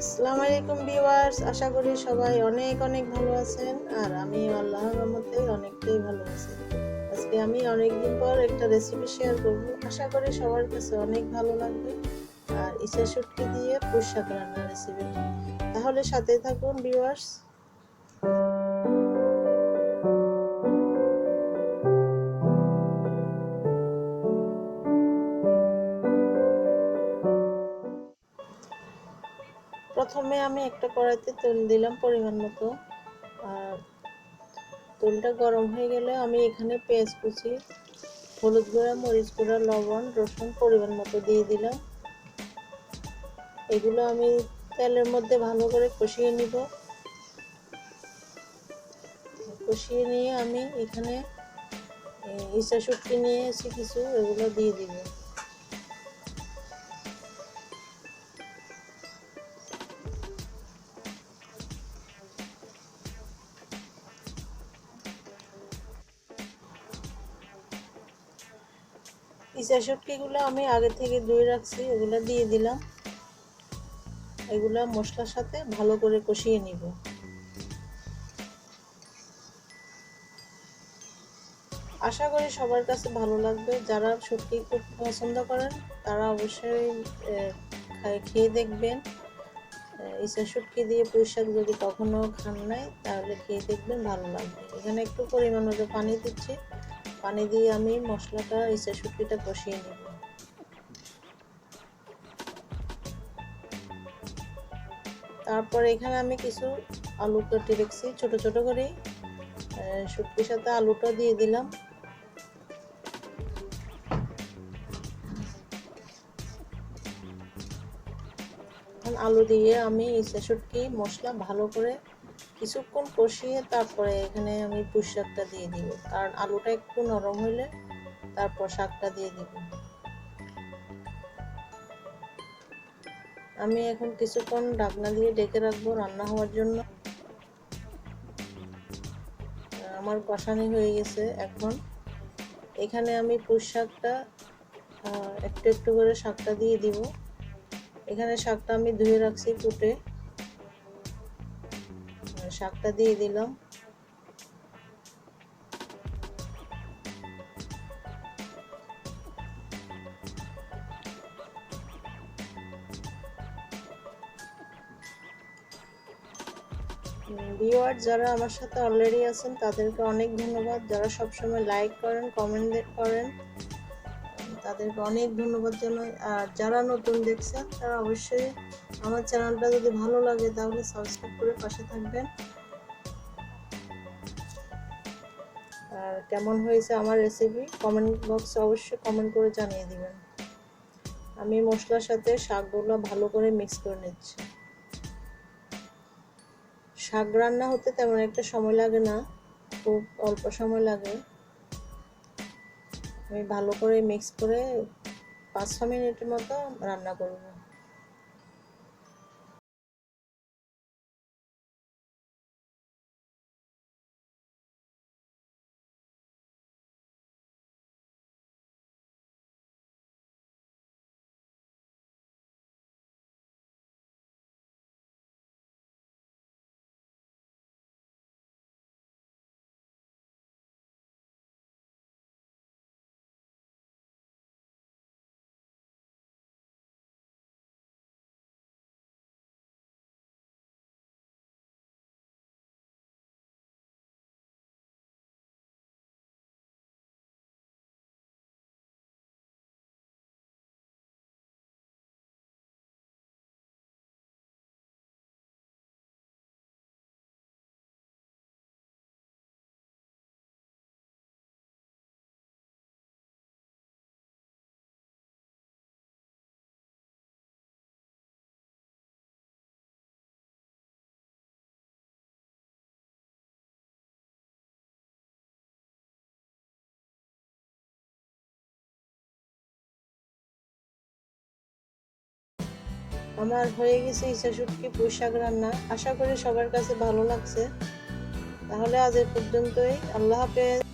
আসসালামু আলাইকুম ভিউয়ার্স, আশা করি সবাই অনেক অনেক ভালো আছেন, আর আমি আল্লাহর রহমতে অনেকটাই ভালো আছি। আজকে আমি অনেকদিন পর একটা রেসিপি শেয়ার করব। আশা করি সবার কাছে অনেক ভালো লাগবে। আর ইচ্ছা শুটকি দিয়ে শাক রান্নার রেসিপি তাহলে সাথে থাকুন ভিউয়ার্স। প্রথমে আমি একটা কড়াইতে তেল দিলাম পরিমাণ মতো। আর তেলটা গরম হয়ে গেলে আমি এখানে পেঁয়াজ কুচি, হলুদ গুঁড়া, মরিচ গুঁড়া, লবণ, রসুন পরিমাণ মতো দিয়ে দিলাম। এগুলো আমি তেলের মধ্যে ভালো করে কষিয়ে নিব। কষিয়ে নিয়ে আমি এখানে ইসা শুটকি নিয়ে এসে কিছু এগুলো দিয়ে দিব। ইসা শুটকিগুলো আমি আগে থেকে ধুয়ে রাখছি এগুলো দিয়ে দিলাম। এগুলা মশলার সাথে ভালো করে কষিয়ে নিব। আশা করি সবার কাছে ভালো লাগবে। যারা শুটকি খুব পছন্দ করেন, তারা অবশ্যই খেয়ে দেখবেন। ইসা শুটকি দিয়ে পুঁই শাক যদি কখনো খান নাই, তাহলে খেয়ে দেখবেন, ভালো লাগবে। এখানে একটু পরিমাণ মতো পানি দিচ্ছি। পানি দিয়ে আমি মশলাটা ইসা শুটকিটা কষিয়ে নেব। তারপর এখানে আমি কিছু আলু কেটে রেখেছি, ছোট ছোট করে। শুটকির সাথে আলুটা দিয়ে দিলাম। আলু দিয়ে আমি ইসা শুটকি মশলা ভালো করে কিছুক্ষণ কষিয়ে তারপরে এখানে আমি পুঁই শাকটা দিয়ে দিব। কারণ আলুটা একটু নরম হইলে তারপর শাকটা দিয়ে দিব। আমি এখন কিছুক্ষণ ঢাকনা দিয়ে ডেকে রাখব রান্না হওয়ার জন্য। আমার কষানি হয়ে গেছে এখন। এখানে আমি পুঁই শাকটা একটু একটু করে শাকটা দিয়ে দিব। এখানে শাকটা আমি ধুয়ে রাখছি কুটে শাকটা দিয়ে দিলাম। ভিওয়ার যারা আমার সাথে অলরেডি আছেন, তাদেরকে অনেক ধন্যবাদ। যারা সবসময় লাইক করেন কমেন্ট করেন, তাদেরকে অনেক ধন্যবাদ জানাই। আর যারা নতুন দেখছেন, তারা অবশ্যই আমার চ্যানেলটা যদি ভালো লাগে, তাহলে সাবস্ক্রাইব করে পাশে থাকবেন। আর কেমন হয়েছে আমার রেসিপি কমেন্ট বক্সে অবশ্যই কমেন্ট করে জানিয়ে দিবেন। আমি মশলার সাথে শাকগুলো ভালো করে মিক্স করে নিচ্ছি। শাক রান্না হতে তেমন একটা সময় লাগে না, খুব অল্প সময় লাগে। আমি ভালো করে মিক্স করে পাঁচ ছ মিনিটের মতো রান্না করব। আমার হয়ে গেছে ইচ্ছা শুটকি পোশাক রান্না। আশা করি সবার কাছে ভালো লাগছে। তাহলে আজ এ পর্যন্তই। আল্লাহ হাফেজ।